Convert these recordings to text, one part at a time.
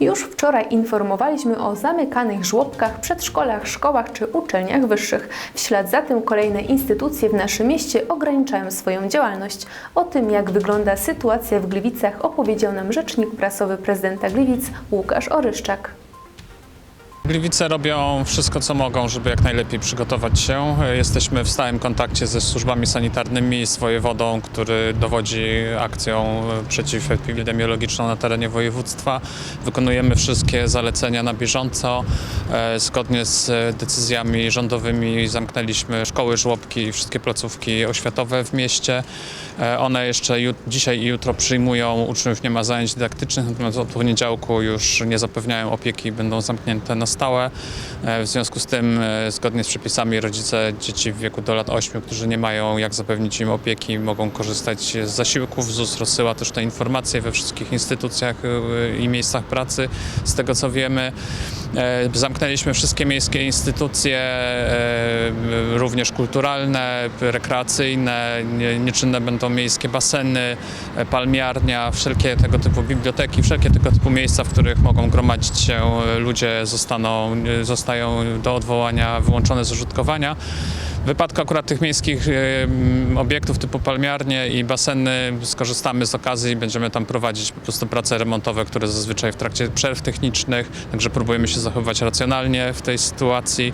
Już wczoraj informowaliśmy o zamykanych żłobkach, przedszkolach, szkołach czy uczelniach wyższych. W ślad za tym kolejne instytucje w naszym mieście ograniczają swoją działalność. O tym, jak wygląda sytuacja w Gliwicach, opowiedział nam rzecznik prasowy prezydenta Gliwic Łukasz Oryszczak. Gliwice robią wszystko, co mogą, żeby jak najlepiej przygotować się. Jesteśmy w stałym kontakcie ze służbami sanitarnymi z wojewodą, który dowodzi akcją przeciwepidemiologiczną na terenie województwa. Wykonujemy wszystkie zalecenia na bieżąco. E, Zgodnie z decyzjami rządowymi zamknęliśmy szkoły, żłobki i wszystkie placówki oświatowe w mieście. E, One jeszcze dzisiaj i jutro przyjmują uczniów, nie ma zajęć dydaktycznych, natomiast od poniedziałku już nie zapewniają opieki, będą zamknięte na stałe. E, W związku z tym, e, zgodnie z przepisami, rodzice dzieci w wieku do lat 8, którzy nie mają jak zapewnić im opieki, mogą korzystać z zasiłków. ZUS rozsyła też te informacje we wszystkich instytucjach e, i miejscach pracy. Z tego co wiemy, Zamknęliśmy wszystkie miejskie instytucje, e, również kulturalne, rekreacyjne, nie- nieczynne będą miejskie baseny, e, palmiarnia, wszelkie tego typu biblioteki, wszelkie tego typu miejsca, w których mogą gromadzić się e, ludzie, zostaną, e, zostają do odwołania wyłączone z użytkowania. W wypadku akurat tych miejskich obiektów typu palmiarnie i baseny skorzystamy z okazji i będziemy tam prowadzić po prostu prace remontowe, które zazwyczaj w trakcie przerw technicznych, także próbujemy się zachowywać racjonalnie w tej sytuacji.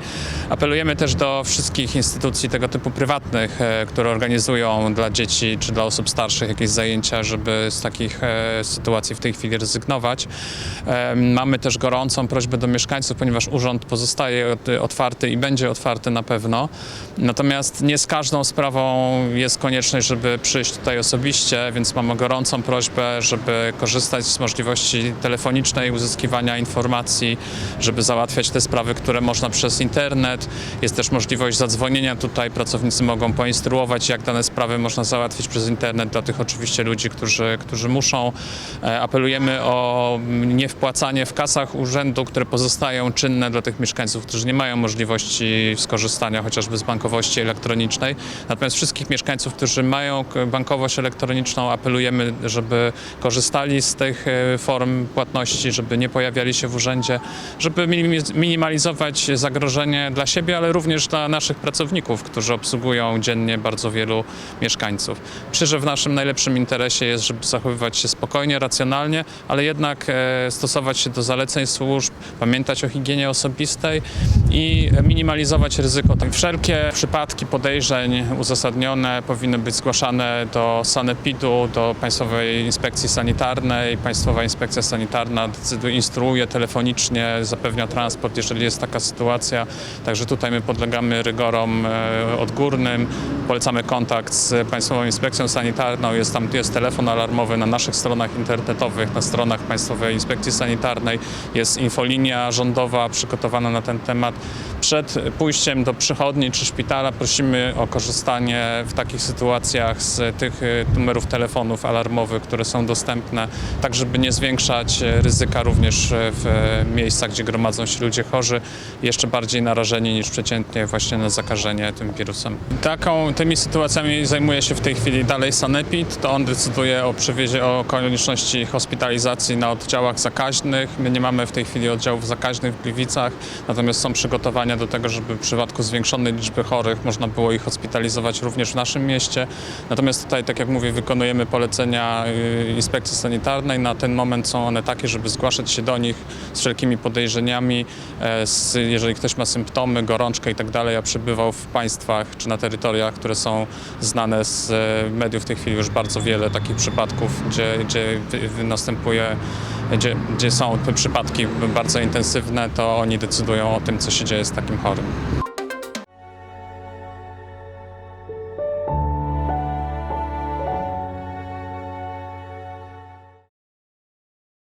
Apelujemy też do wszystkich instytucji tego typu prywatnych, e, które organizują dla dzieci czy dla osób starszych jakieś zajęcia, żeby z takich e, sytuacji w tej chwili rezygnować. Mamy też gorącą prośbę do mieszkańców, ponieważ urząd pozostaje otwarty i będzie otwarty na pewno. Natomiast nie z każdą sprawą jest konieczność, żeby przyjść tutaj osobiście, więc mamy gorącą prośbę, żeby korzystać z możliwości telefonicznej uzyskiwania informacji, żeby załatwiać te sprawy, które można przez internet. Jest też możliwość zadzwonienia tutaj. Pracownicy mogą poinstruować, jak dane sprawy można załatwić przez internet dla tych oczywiście ludzi, którzy, którzy muszą. E, Apelujemy o niewpłacanie w kasach urzędu, które pozostają czynne dla tych mieszkańców, którzy nie mają możliwości skorzystania chociażby z bankowości elektronicznej. Natomiast wszystkich mieszkańców, którzy mają bankowość elektroniczną, apelujemy, żeby korzystali z tych e, form płatności, żeby nie pojawiali się w urzędzie, żeby minimalizować zagrożenie dla siebie, ale również dla naszych pracowników, którzy obsługują dziennie bardzo wielu mieszkańców. Myślę, że w naszym najlepszym interesie jest, żeby zachowywać się spokojnie, racjonalnie, ale jednak e, stosować się do zaleceń służb, pamiętać o higienie osobistej i minimalizować ryzyko. Wszelkie przypadki podejrzeń uzasadnione powinny być zgłaszane do Sanepidu, do Państwowej Inspekcji Sanitarnej. Państwowa Inspekcja Sanitarna decyduje, instruuje telefonicznie, zapewnia transport, jeżeli jest taka sytuacja. Także tutaj my podlegamy rygorom e, odgórnym. Polecamy kontakt z Państwową Inspekcją Sanitarną. Jest tam jest telefon alarmowy na naszych stronach internetowych, na stronach Państwowej Inspekcji Sanitarnej. Jest infolinia rządowa przygotowana na ten temat. Przed pójściem do przychodni czy szpitala prosimy o korzystanie w takich sytuacjach z tych y, numerów telefonów alarmowych, które są dostępne, tak żeby nie zwiększać y, ryzyka również y, w miejscach, gdzie gromadzą się ludzie chorzy, jeszcze bardziej narażeni niż przeciętnie właśnie na zakażenie tym wirusem. Taką, tymi sytuacjami zajmuje się w tej chwili dalej Sanepid. To on decyduje o przewiezie, o konieczności hospitalizacji na oddziałach zakaźnych. My nie mamy w tej chwili oddziałów zakaźnych w Gliwicach, natomiast są przygotowania do tego, żeby w przypadku zwiększonej liczby chorych można było ich hospitalizować również w naszym mieście. Natomiast tutaj, tak jak mówię, wykonujemy polecenia y, inspekcji sanitarnej. Na ten moment są one takie, żeby zgłaszać się do nich z wszelkimi podejrzeniami. E, z, jeżeli ktoś ma symptomy, gorączkę i tak dalej, a przebywał w państwach czy na terytoriach, które są znane z e, mediów w tej chwili już bardzo wiele takich przypadków, gdzie, gdzie następuje, gdzie, gdzie są te przypadki bardzo intensywne, to oni decydują o tym, co się dzieje z takim chorym.